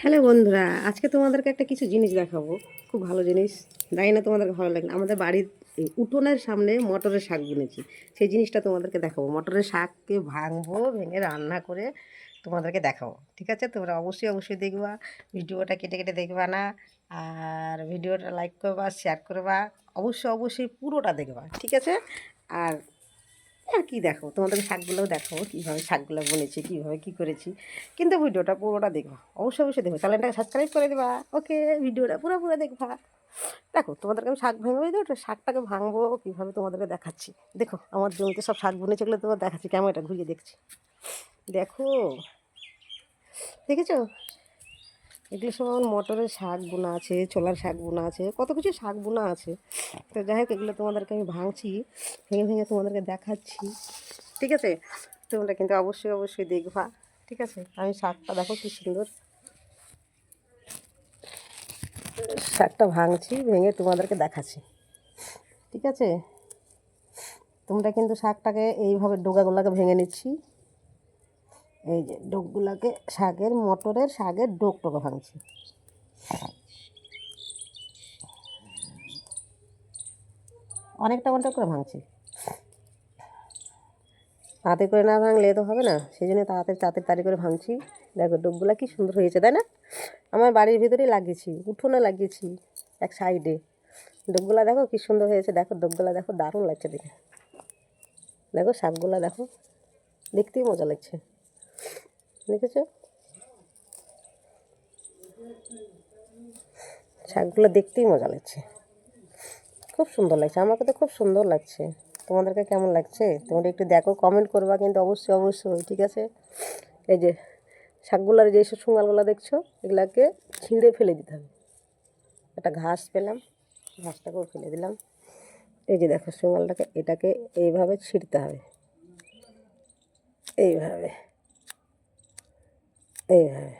Hello বন্ধুরা, আজকে তোমাদেরকে একটা কিছু জিনিস দেখাবো। খুব ভালো জিনিস। জানি না তোমাদেরকে ভালো লাগে আমাদের বাড়ির উঠোনের সামনে মটরের শাক বুনেছি। সেই জিনিসটা তোমাদেরকে দেখাবো। মটরের শাককে ভাঙবো, ভেঙে রান্না করে তোমাদেরকে দেখাবো। ঠিক আছে? তোমরা অবশ্যই অবশ্যই দেখবা। ভিডিওটা কেটে কেটে দেখবা না। আর ভিডিওটা লাইক করবা শেয়ার করবা। অবশ্যই অবশ্যই পুরোটা দেখবা। ঠিক আছে? আর আর কি দেখো? তোমাদের শাকগুলোও দেখো, কীভাবে শাকগুলো বনেছি, কীভাবে কী করেছি। কিন্তু ভিডিওটা পুরোটা দেখবা অবশ্যই অবশ্যই দেখো চ্যানেলটাকে সাবস্ক্রাইব করে দেবা। ওকে? ভিডিওটা পুরো পুরো দেখবা। দেখো, তোমাদেরকে আমি শাক ভাঙবো দেবো শাকটাকে ভাঙবো, কীভাবে তোমাদেরকে দেখাচ্ছি। দেখো, আমার জমিতে সব শাক বুনেছে এগুলো তোমার দেখাচ্ছি। কেমন এটা ঘুরিয়ে দেখছি। দেখো। দেখেছ? এগুলো সব আমার মটরের শাক বোনা আছে, ছোলার শাক বোনা আছে, কত কিছু শাক বোনা আছে। তো যাই হোক, এগুলো তোমাদেরকে আমি ভাঙছি, ভেঙে ভেঙে তোমাদেরকে দেখাচ্ছি, ঠিক আছে? তোমরা কিন্তু অবশ্যই অবশ্যই দেখবা, ঠিক আছে? আমি শাকটা দেখো কি সুন্দর। শাকটা ভাঙছি, ভেঙে তোমাদেরকে দেখাচ্ছি, ঠিক আছে? তোমরা কিন্তু শাকটাকে এইভাবে ডোগাগুলোকে ভেঙে নিচ্ছি। এই যে ডোকগুলোকে শাকের, মটরের শাকের ডোক টোকা ভাঙছি। অনেকটা অনেকটা করে ভাঙছি। তাতে করে না ভাঙলে তো হবে না সেই জন্য তাড়াতাড়ি তাড়াতাড়ি তাড়ি করে ভাঙছি। দেখো ডোকগুলো কি সুন্দর হয়েছে, তাই না? আমার বাড়ির ভিতরেই লাগিয়েছি, উঠোনে লাগিয়েছি এক সাইডে। ডোকগুলা দেখো কি সুন্দর হয়েছে, দেখো ডোকগুলা দেখো দারুণ লাগছে দেখে। দেখো শাকগুলা দেখো দেখতেই মজা লাগছে। দেখেছ? শাকগুলো দেখতেই মজা লাগছে। খুব সুন্দর লাগছে, আমাকে তো খুব সুন্দর লাগছে। তোমাদেরকে কেমন লাগছে? তোমরা একটু দেখো কমেন্ট করবা কিন্তু অবশ্যই অবশ্যই, ঠিক আছে? এই যে শাকগুলার যে সব শুঙালগুলো দেখছ, এগুলাকে ছিঁড়ে ফেলে দিতে হবে। একটা ঘাস পেলাম, ঘাসটাকেও ফেলে দিলাম। এই যে দেখো শুঙালটাকে এটাকে এইভাবে ছিঁড়তে হবে। এইভাবে। এইভাবে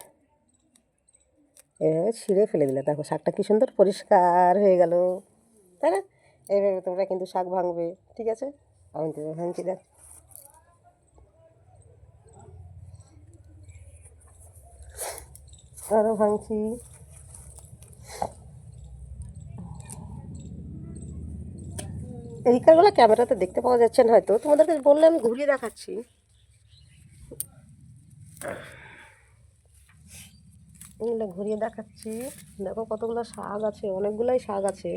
এইভাবে ছিঁড়ে ফেলে দিলে। দেখো, শাকটা কি সুন্দর পরিষ্কার হয়ে গেল। তাই না? এইভাবে তোমরা কিন্তু শাক ভাঙবে, ঠিক আছে? আমি তো ভাঙছি, দেখ। আরও ভাঙছি। এইখানগুলো ক্যামেরাতে দেখতে পাওয়া যাচ্ছে না হয়তো। তোমাদেরকে বললে আমি ঘুরিয়ে দেখাচ্ছি। এগুলো ঘুরিয়ে দেখাচ্ছি। দেখো কতগুলো শাক আছে, অনেকগুলাই শাক আছে।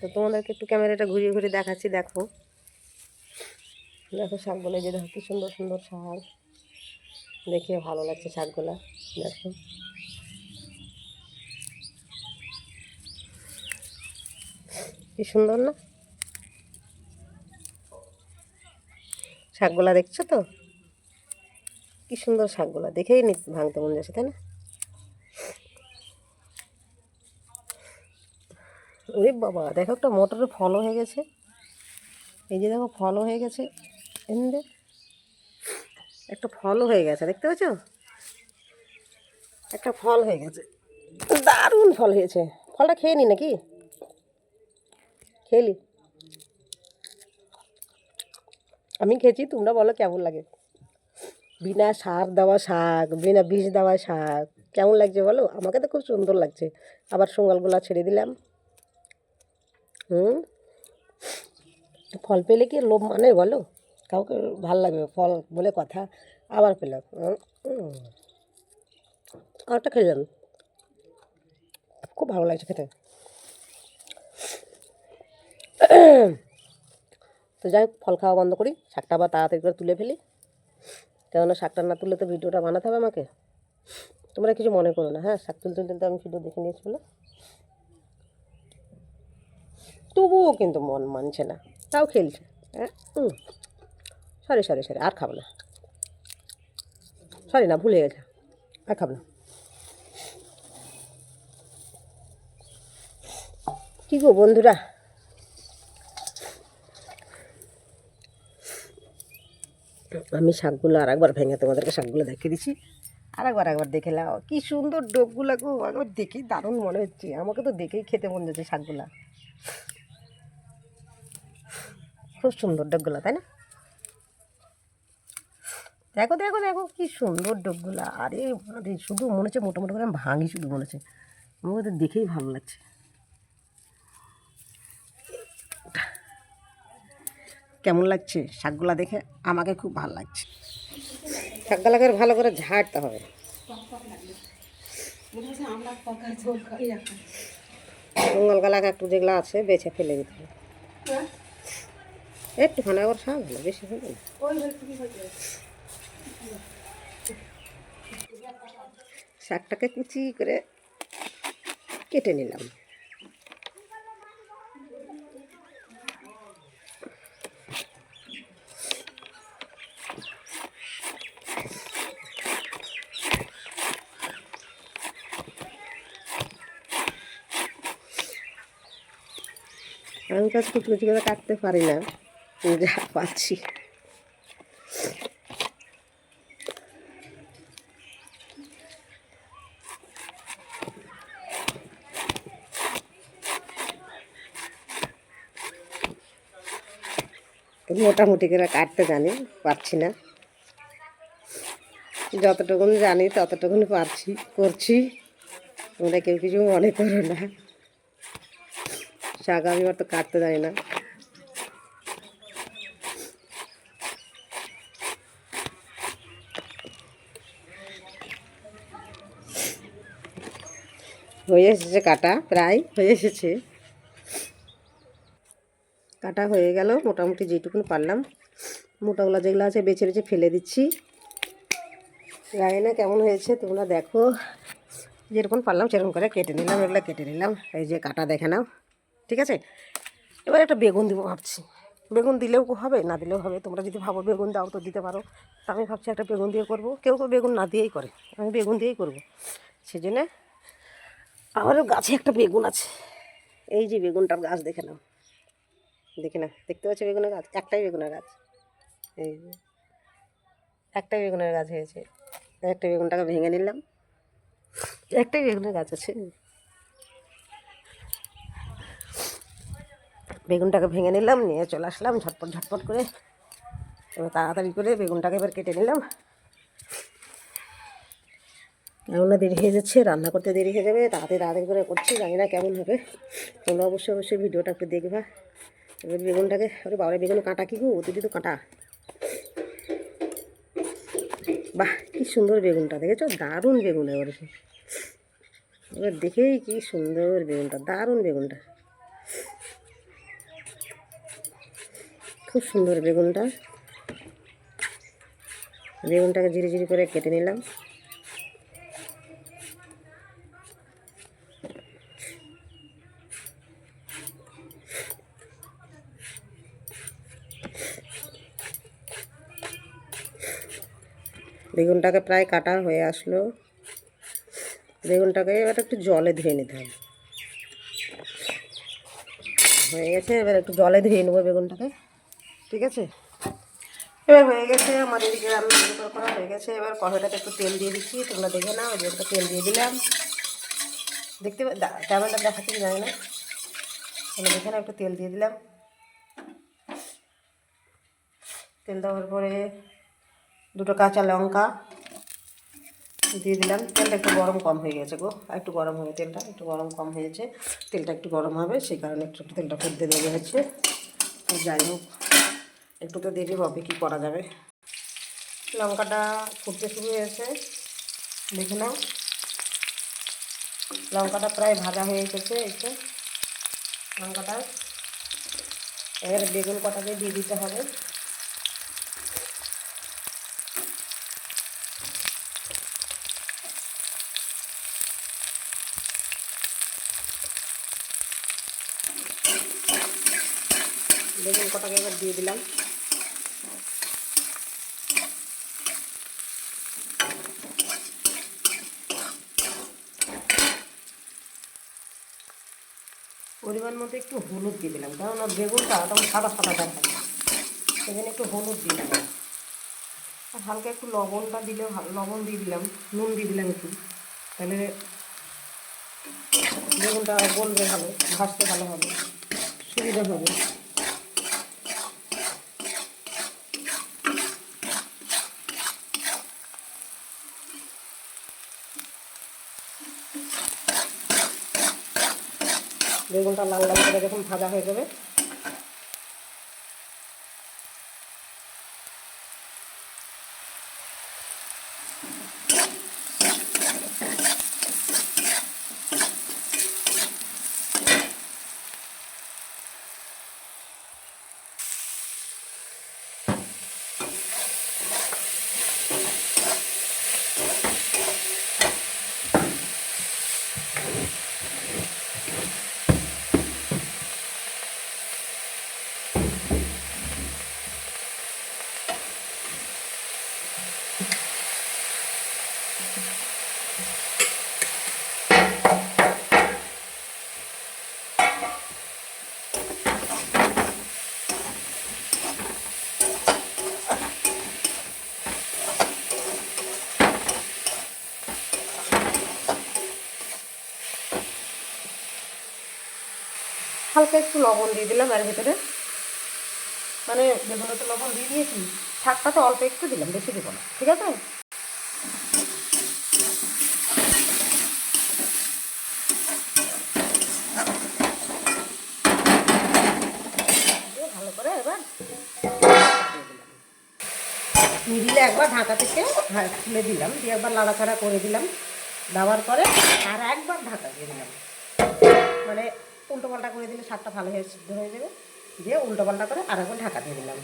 তো তোমাদেরকে একটু ক্যামেরাটা ঘুরিয়ে ঘুরিয়ে দেখাচ্ছি, দেখো। দেখো শাকগুলো যে দেখো কি সুন্দর সুন্দর শাক। দেখে ভালো লাগছে শাকগুলা, দেখো। কি সুন্দর না? শাকগুলা দেখছ তো? কি সুন্দর শাকগুলা, দেখেই নি ভাঙতে মন যাচ্ছে, তাই না? ওরে বাবা, দেখো একটা মোটরের ফলও হয়ে গেছে। এই যে দেখো, ফলও হয়ে গেছে। এমনি একটা ফলও হয়ে গেছে, দেখতে পাচ্ছ? একটা ফল হয়ে গেছে। দারুণ ফল হয়েছে। ফলটা খেয়ে নি নাকি? খেলি আমি খেয়েছি, তোমরা বলো কেমন লাগে? বিনা সার দেওয়া শাক, বিনা বিষ দেওয়া শাক, কেমন লাগছে বলো? আমাকে তো খুব সুন্দর লাগছে। আবার সঙ্গালগুলা ছেড়ে দিলাম। হুম? ফল পেলে কি লোভ মানে বলো? কাউকে ভালো লাগবে ফল বলে কথা আবার পেলাম। আরটা খেলাম খুব ভালো লাগছে খেতে। তো যাই হোক, ফল খাওয়া বন্ধ করি। শাকটা আবার তাড়াতাড়ি করে তুলে ফেলি। কেননা শাকটা না তুললে তো ভিডিওটা বানাতে হবে আমাকে। তোমরা কিছু মনে করো না। হ্যাঁ শাক তুলতে তুলতে আমি ভিডিও দেখে নিয়েছি বলে। তবুও কিন্তু মন মানছে না। তাও খেলছে। হ্যাঁ সরি সরি সরি, আর খাব না। সরি না, ভুলে গেছে। আর খাব না। কী গো বন্ধুরা? আমি শাকগুলো আর একবার ভেঙে তোমাদেরকে শাকগুলো দেখিয়ে দিছি আর একবার একবার দেখে নাও। কী সুন্দর ডোকগুলো গো। একবার দেখেই দারুণ মনে হচ্ছে। আমাকে তো দেখেই খেতে মন যাচ্ছে শাকগুলা। খুব সুন্দর ডোকগুলো, তাই না? দেখো দেখো দেখো, কি সুন্দর ডোকগুলা। আরে আরে শুধু মনে হচ্ছে মোটামুটি করে ভাঙি, শুধু মনে হচ্ছে। ওদের দেখেই ভালো লাগছে। কেমন লাগছে শাকগুলা দেখে? আমাকে খুব ভালো লাগছে। শাকগুলাকে ভালো করে ঝাড়তে হবে। জঙ্গল গালাকে একটু যেগুলো আছে, বেছে ফেলে দিতে হবে। একটুখানি আবার হলো বেশি হবে না। শাকটাকে কুচি করে কেটে নিলাম। আমি কাজ কুচি কুচি করে কাটতে পারি না। যা পাচ্ছি মোটামুটি করে কাটতে জানি, পারছি না। যতটুকুন জানি ততটুকুন পারছি, করছি। তোমরা কেউ কিছু মনে করো না। শাক আমি অত কাটতে জানি না। হয়ে এসেছে কাটা, প্রায় হয়ে এসেছে। কাটা হয়ে গেল, মোটামুটি যেটুকুন পারলাম। মোটাগুলো যেগুলো আছে বেছে বেছে ফেলে দিচ্ছি। জানি না কেমন হয়েছে তোমরা দেখো। যেরকম পারলাম সেরকম করে কেটে নিলাম, এগুলো কেটে নিলাম। এই যে কাটা দেখে নাও, ঠিক আছে? এবার একটা বেগুন দিব ভাবছি। বেগুন দিলেও হবে, না দিলেও হবে। তোমরা যদি ভাবো বেগুন দাও তো দিতে পারো। আমি ভাবছি একটা বেগুন দিয়ে করব। কেউ কেউ বেগুন না দিয়েই করে, আমি বেগুন দিয়েই করব। সেই জন্যে আমারও গাছে একটা বেগুন আছে। এই যে বেগুনটার গাছ দেখে নাও। দেখে না দেখতে পাচ্ছি বেগুনের গাছ? একটাই বেগুনের গাছ। এই যে, একটাই বেগুনের গাছ হয়েছে। একটা বেগুনটাকে ভেঙে নিলাম। একটাই বেগুনের গাছ আছে। বেগুনটাকে ভেঙে নিলাম, নিয়ে চলে আসলাম, ঝটপট ঝটপট করে। এবার তাড়াতাড়ি করে বেগুনটাকে এবার কেটে নিলাম। কেননা দেরি হয়ে যাচ্ছে, রান্না করতে দেরি হয়ে যাবে, তাড়াতাড়ি তাড়াতাড়ি করে করছি, জানি না কেমন হবে। তোমরা অবশ্যই অবশ্যই ভিডিওটা একটু দেখবা। এবার বেগুনটাকে ওরে বাবা বেগুন কাঁটা কি গো? অতিথি তো কাঁটা। বাহ, কি সুন্দর বেগুনটা, দেখেছ? দারুণ বেগুন এবার। এবার দেখেই কি সুন্দর বেগুনটা, দারুণ বেগুনটা। খুব সুন্দর বেগুনটা। বেগুনটাকে ঝিরি ঝিরি করে কেটে নিলাম। বেগুনটাকে প্রায় কাটা হয়ে আসলো। বেগুনটাকে এবার একটু জলে ধুয়ে নিতে হবে। হয়ে গেছে, এবার একটু জলে ধুয়ে নেব বেগুনটাকে। ঠিক আছে? এবার হয়ে গেছে, আমাদের এদিকে করা হয়ে গেছে। এবার কড়াইটাতে একটু তেল দিয়ে দিচ্ছি, তোমরা দেখে নাও যে একটা তেল দিয়ে দিলাম। দেখতে ক্যামেরাটা কি জানি না। তাহলে দেখে না একটু তেল দিয়ে দিলাম। তেল দেওয়ার পরে দুটো কাঁচা লঙ্কা দিয়ে দিলাম। তেলটা একটু গরম কম হয়ে গেছে গো। একটু গরম হবে তেলটা, একটু গরম কম হয়েছে। তেলটা একটু গরম হবে, সেই কারণে একটু তেলটা ফুটতে দেওয়া হচ্ছে যাই হোক, একটু তো দেরি হবে, কী করা যাবে? লঙ্কাটা ফুটতে শুরু হয়েছে, দেখে নাও। লঙ্কাটা প্রায় ভাজা হয়ে এসেছে একটু লঙ্কাটা। এবার বেগুন কটাকে দিয়ে দিতে হবে। কটাকে এবার দিয়ে দিলাম। পরিমাণ মতো একটু হলুদ দিয়ে দিলাম, কারণ বেগুনটা তখন সাদা সাদা দেখায় সেখানে একটু হলুদ দিয়ে দিলাম। আর হালকা একটু লবণটা দিলেও লবণ দিয়ে দিলাম, নুন দিয়ে দিলাম একটু। তাহলে বেগুনটা গলবে ভালো ভাসতে ভালো হবে, সুবিধা হবে। বেগুনটা লাল লাল করে যখন ভাজা হয়ে যাবে হালকা একটু লবণ দিয়ে দিলাম এর ভিতরে। মানে বেগুনে তো লবণ দিয়ে দিয়েছি শাকটা তো অল্প একটু দিলাম, বেশি দেবো না, ঠিক আছে দিয়ে ভালো করে এবার মিডিলে একবার ঢাকা থেকে হ্যাঁ খুলে দিলাম, দিয়ে একবার লাড়াচাড়া করে দিলাম। দেওয়ার পরে আর একবার ঢাকা দিয়ে দিলাম। মানে উল্টো পাল্টা করে দিলে শাকটা ভালো হয়ে সিদ্ধ হয়ে যাবে। দিয়ে উল্টো পাল্টা করে আর একবার ঢাকা দিয়ে দিলাম।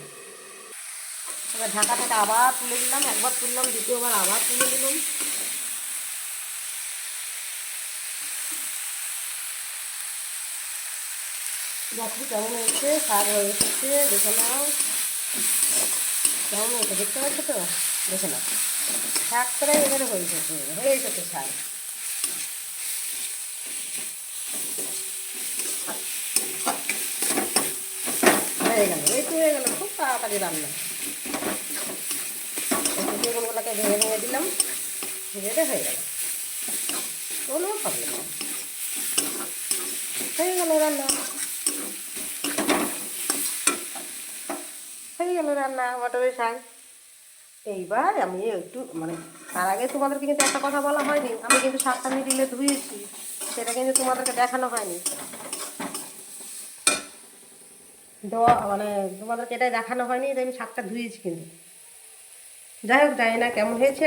এবার ঢাকা থেকে আবার তুলে দিলাম, একবার তুললাম, দ্বিতীয়বার আবার তুলে দিলাম। দেখো কেমন হয়েছে শাক হয়ে এসেছে, দেখে নাও। কেমন হয়েছে দেখতে পাচ্ছ তো দেখে নাও শাক প্রায় এবারে হয়ে এসেছে হয়ে এসেছে শাক হয়ে গেল এই তো হয়ে গেল। খুব তাড়াতাড়ি রান্না বেগুনগুলোকে ভেঙে ভেঙে দিলাম ভেঙে হয়ে গেল কোনো প্রবলেম হয়ে গেল রান্না গেল রান্না, মটরের শাক। এইবার আমি একটু মানে তার আগে তোমাদেরকে কিন্তু একটা কথা বলা হয়নি। আমি কিন্তু শাকটা মিডিলে ধুয়েছি, সেটা কিন্তু তোমাদেরকে দেখানো হয়নি। দেওয়া মানে তোমাদেরকে এটাই দেখানো হয়নি যে আমি শাকটা ধুয়েছি কিন্তু। যাই হোক, জানি না কেমন হয়েছে।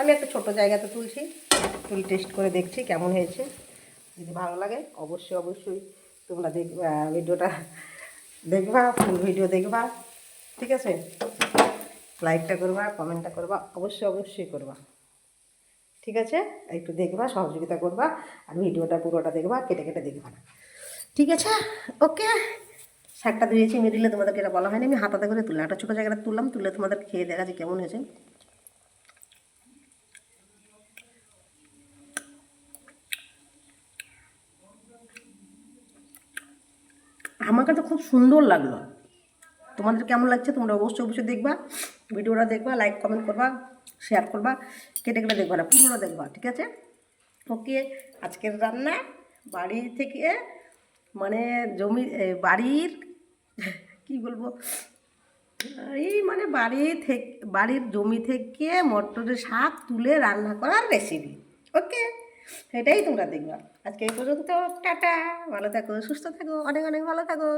আমি একটা ছোট জায়গাতে তুলছি, তুল টেস্ট করে দেখছি কেমন হয়েছে। যদি ভালো লাগে, অবশ্যই অবশ্যই তোমরা দেখবা ভিডিওটা দেখবা ফুল ভিডিও দেখবা। ঠিক আছে? লাইকটা করবা কমেন্টটা করবা, অবশ্যই অবশ্যই করবা। ঠিক আছে? একটু দেখবা, সহযোগিতা করবা, আর ভিডিওটা, পুরোটা দেখবা, কেটে কেটে দেখবা না। ঠিক আছে? ওকে শাকটা ধুয়েছি মিডিলে তোমাদেরকে এটা বলা হয়নি, আমি হাতাতে করে তুললাম। একটা ছোটো জায়গাটা তুললাম, তুলে তোমাদের খেয়ে দেখা যে কেমন হয়েছে। আমাকে তো খুব সুন্দর লাগল। তোমাদের কেমন লাগছে তোমরা অবশ্যই অবশ্যই দেখবা, ভিডিওটা দেখবা লাইক কমেন্ট করবা শেয়ার করবা, কেটে কেটে দেখবা না, পুরোটা দেখবা, ঠিক আছে? ওকে, আজকের রান্না বাড়ি থেকে মানে জমি বাড়ির, কি বলব? এই মানে বাড়ি থেকে, বাড়ির জমি থেকে মটরের শাক তুলে রান্না করার রেসিপি ওকে? এটাই তোমরা দেখবা। আজকে এই পর্যন্ত, টাটা, ভালো থাকো, সুস্থ থাকো, অনেক অনেক ভালো থাকো।